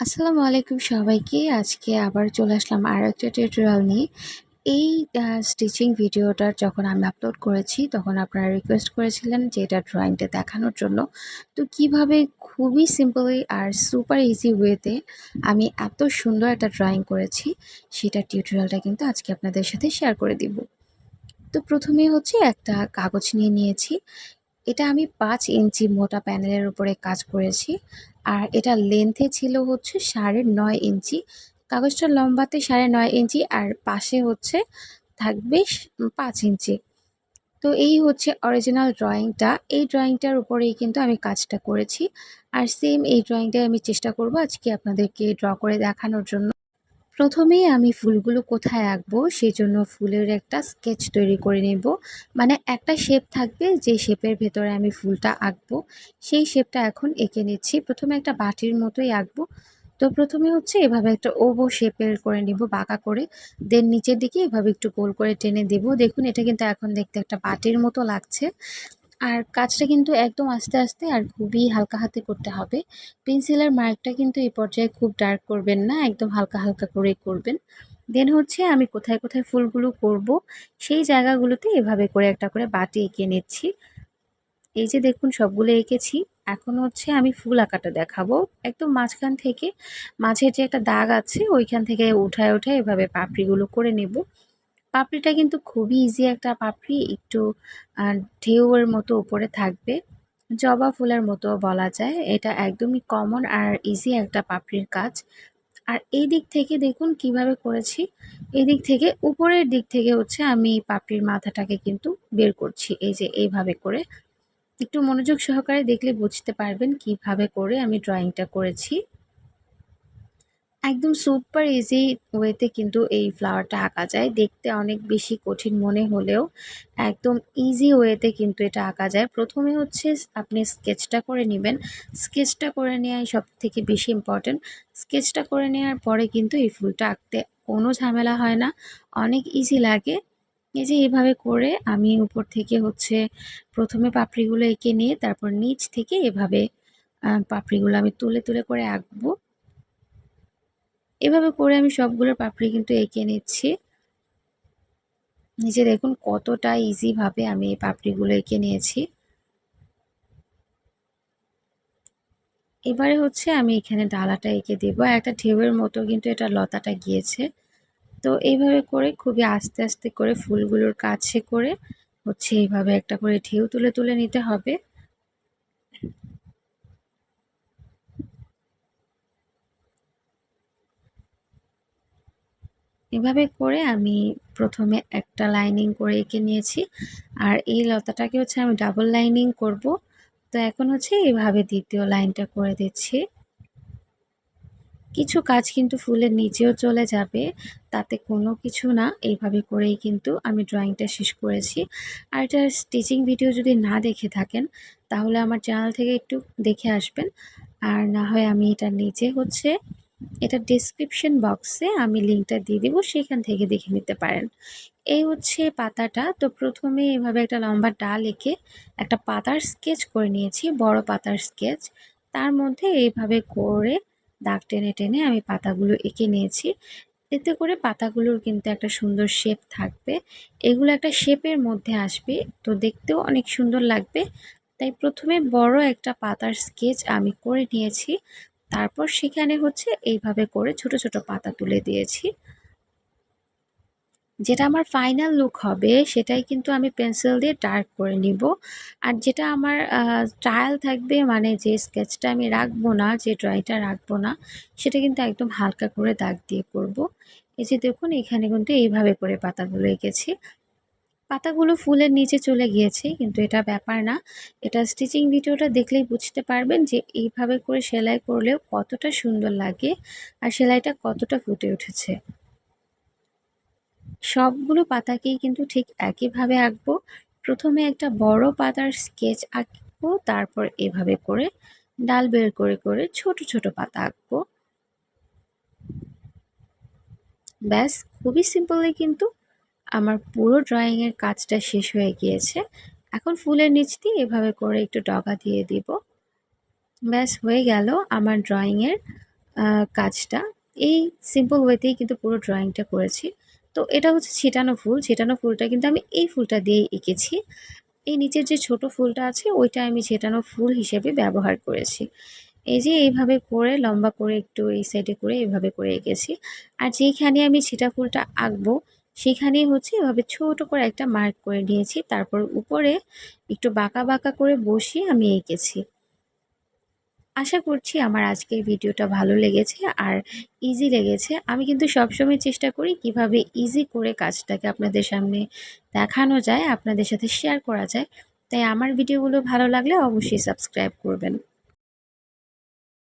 আসসালামু আলাইকুম সবাইকে। আজকে আবার চলে আসলাম আর একটা টিউটোরিয়াল নিয়ে। এই স্টিচিং ভিডিওটা যখন আমি আপলোড করেছি, তখন আপনারা রিকোয়েস্ট করেছিলেন যে এটা ড্রয়িংটা দেখানোর জন্য। তো কীভাবে খুবই সিম্পলি আর সুপার ইজি ওয়েতে আমি এত সুন্দর একটা ড্রয়িং করেছি, সেটা টিউটোরিয়ালটা কিন্তু আজকে আপনাদের সাথে শেয়ার করে দিব। তো প্রথমেই হচ্ছে একটা কাগজ নিয়ে নিয়েছি। এটা আমি পাঁচ ইঞ্চি মোটা প্যানেলের উপরে কাজ করেছি। আর এটা লেন্থে ছিল হচ্ছে সাড়ে নয় ইঞ্চি। কাগজটা লম্বাতে সাড়ে নয় ইঞ্চি আর পাশে হচ্ছে থাকবে পাঁচ ইঞ্চি। তো এই হচ্ছে অরিজিনাল ড্রয়িংটা এই ড্রয়িংটার উপরেই কিন্তু আমি কাজটা করেছি। আর সেম এই ড্রয়িংটাই আমি চেষ্টা করব আজকে আপনাদেরকে ড্র করে দেখানোর জন্য। প্রথমেই আমি ফুলগুলো কোথায় আঁকবো সেই জন্য ফুলের একটা স্কেচ তৈরি করে নেব। মানে একটা শেপ থাকবে যে শেপের ভেতরে আমি ফুলটা আঁকবো। সেই শেপটা এখন এঁকে নিচ্ছি। প্রথমে একটা বাটির মতোই আঁকবো। তো প্রথমে হচ্ছে এভাবে একটা ওভো শেপের করে নিব বাঁকা করে। দেন নিচের দিকে এভাবে একটু গোল করে টেনে দেব। দেখুন, এটা কিন্তু এখন দেখতে একটা বাটির মতো লাগছে। আর কাজটা কিন্তু একদম আস্তে আস্তে আর খুবই হালকা হাতে করতে হবে। পেন্সিলের মার্কটা কিন্তু এই পর্যায়ে খুব ডার্ক করবেন না, একদম হালকা হালকা করে করবেন। দেন হচ্ছে আমি কোথায় কোথায় ফুলগুলো করব, সেই জায়গাগুলোতে এভাবে করে একটা করে বাটি এঁকে নিচ্ছি। এই যে দেখুন সবগুলো এঁকেছি, এখন হচ্ছে আমি ফুল আঁকাটা দেখাবো। একদম মাঝখান থেকে মাঝের যে একটা দাগ আছে, ওইখান থেকে উঠায় উঠায় এভাবে পাপড়িগুলো করে নেব। পাপড়িটা কিন্তু খুবই ইজি একটা পাপড়ি, একটু ঢেউয়ের মতো উপরে থাকবে। জবা ফুলের মতো বলা যায়। এটা একদমই কমন আর ইজি একটা পাপড়ির কাজ। আর এই দিক থেকে দেখুন কীভাবে করেছি। এই দিক থেকে, উপরের দিক থেকে হচ্ছে আমি পাপড়ির মাথাটাকে কিন্তু বের করছি। এই যে, এইভাবে করে। একটু মনোযোগ সহকারে দেখলে বুঝতে পারবেন কীভাবে করে আমি ড্রয়িংটা করেছি। একদম সুপার ইজি ওয়েতে কিন্তু এই ফ্লাওয়ারটা আঁকা যায়। দেখতে অনেক বেশি কঠিন মনে হলেও একদম ইজি ওয়েতে কিন্তু এটা আঁকা যায়। প্রথমে হচ্ছে আপনি স্কেচটা করে নেবেন। স্কেচটা করে নেওয়াই সব থেকে বেশি ইম্পর্টেন্ট স্কেচটা করে নেওয়ার পরে কিন্তু এই ফুলটা আঁকতে কোনো ঝামেলা হয় না। অনেক ইজি লাগে। এই যে এভাবে করে আমি উপর থেকে হচ্ছে প্রথমে পাপড়িগুলো এঁকে নিয়ে তারপর নিচ থেকে এভাবে পাপড়িগুলো আমি তুলে তুলে করে আঁকবো। এভাবে করে আমি সবগুলো পাপড়ি কিন্তু এঁকে নিচ্ছি। নিচে দেখুন কতটা ইজিভাবে আমি এই পাপড়িগুলো এঁকে নিয়েছি। এবারে হচ্ছে আমি এখানে ডালাটা এঁকে দেবো। একটা ঢেউয়ের মতো কিন্তু এটা লতাটা গিয়েছে। তো এইভাবে করে খুবই আস্তে আস্তে করে ফুলগুলোর কাছে করে হচ্ছে এইভাবে একটা করে ঢেউ তুলে তুলে নিতে হবে। এভাবে করে আমি প্রথমে একটা লাইনিং করে এঁকে নিয়েছি। আর এই লতাটাকে হচ্ছে আমি ডাবল লাইনিং করব। তো এখন হচ্ছে এইভাবে দ্বিতীয় লাইনটা করে দিচ্ছি। কিছু কাজ কিন্তু ফুলের নিচেও চলে যাবে, তাতে কোনো কিছু না। এইভাবে করেই কিন্তু আমি ড্রয়িংটা শেষ করেছি। আর এটার স্টিচিং ভিডিও যদি না দেখে থাকেন, তাহলে আমার চ্যানেল থেকে একটু দেখে আসবেন। আর না হয় আমি এটা নিচে হচ্ছে এটা ডিসক্রিপশন বক্সে আমি লিঙ্কটা দিয়ে দেবো, সেখান থেকে দেখে নিতে পারেন। এই হচ্ছে পাতাটা। তো প্রথমে এভাবে একটা লম্বা ডাল এঁকে একটা পাতার স্কেচ করে নিয়েছি, বড় পাতার স্কেচ তার মধ্যে এইভাবে করে দাগ টেনে টেনে আমি পাতাগুলো এঁকে নিয়েছি। এতে করে পাতাগুলোর কিন্তু একটা সুন্দর শেপ থাকবে। এগুলো একটা শেপের মধ্যে আসবে, তো দেখতেও অনেক সুন্দর লাগবে। তাই প্রথমে বড় একটা পাতার স্কেচ আমি করে নিয়েছি। তারপর সেখানে হচ্ছে এইভাবে করে ছোট ছোট পাতা তুলে দিয়েছি। যেটা আমার ফাইনাল লুক হবে, সেটাই কিন্তু আমি পেন্সিল দিয়ে ডার্ক করে নিব। আর যেটা আমার ট্রায়াল থাকবে মানে যে স্কেচটা আমি রাখব না, যে ড্রয়িংটা রাখব না, সেটা কিন্তু একদম হালকা করে দাগ দিয়ে করব। এই যে দেখুন, এখানে কিন্তু এইভাবে করে পাতাগুলো এঁকেছি। পাতাগুলো ফুলের নিচে চলে গিয়েছে, কিন্তু এটা ব্যাপার না। এটা স্টিচিং ভিডিওটা দেখলেই বুঝতে পারবেন যে এইভাবে করে সেলাই করলেও কতটা সুন্দর লাগে আর সেলাইটা কতটা ফুটে উঠেছে। সবগুলো পাতাকেই কিন্তু ঠিক একইভাবে আঁকবো। প্রথমে একটা বড় পাতার স্কেচ আঁকবো, তারপর এভাবে করে ডাল বের করে করে ছোট ছোট পাতা আঁকবো। ব্যাস, খুবই সিম্পলি কিন্তু আমার পুরো ড্রয়িংয়ের কাজটা শেষ হয়ে গিয়েছে। এখন ফুলের নিচ দিয়ে এভাবে করে একটু ডগা দিয়ে দিব। ব্যাস, হয়ে গেল আমার ড্রয়িংয়ের কাজটা। এই সিম্পল ওয়েতেই কিন্তু পুরো ড্রয়িংটা করেছি। তো এটা হচ্ছে ছিটানো ফুল। ছিটানো ফুলটা কিন্তু আমি এই ফুলটা দিয়েই এঁকেছি। এই নিচের যে ছোট ফুলটা আছে, ওইটা আমি ছেটানো ফুল হিসেবে ব্যবহার করেছি। এই যে এইভাবে করে, লম্বা করে একটু এই সাইডে করে এইভাবে করে এঁকেছি। আর যেইখানে আমি ছিটা ফুলটা আঁকবো সেখানেই হচ্ছে এভাবে ছোট করে একটা মার্ক করে নিয়েছি। তারপর উপরে একটু বাঁকা বাঁকা করে বসিয়ে আমি এঁকেছি। আশা করছি আমার আজকের ভিডিওটা ভালো লেগেছে আর ইজি লেগেছে। আমি কিন্তু সবসময় চেষ্টা করি কীভাবে ইজি করে কাজটাকে আপনাদের সামনে দেখানো যায়, আপনাদের সাথে শেয়ার করা যায়। তাই আমার ভিডিওগুলো ভালো লাগলে অবশ্যই সাবস্ক্রাইব করবেন।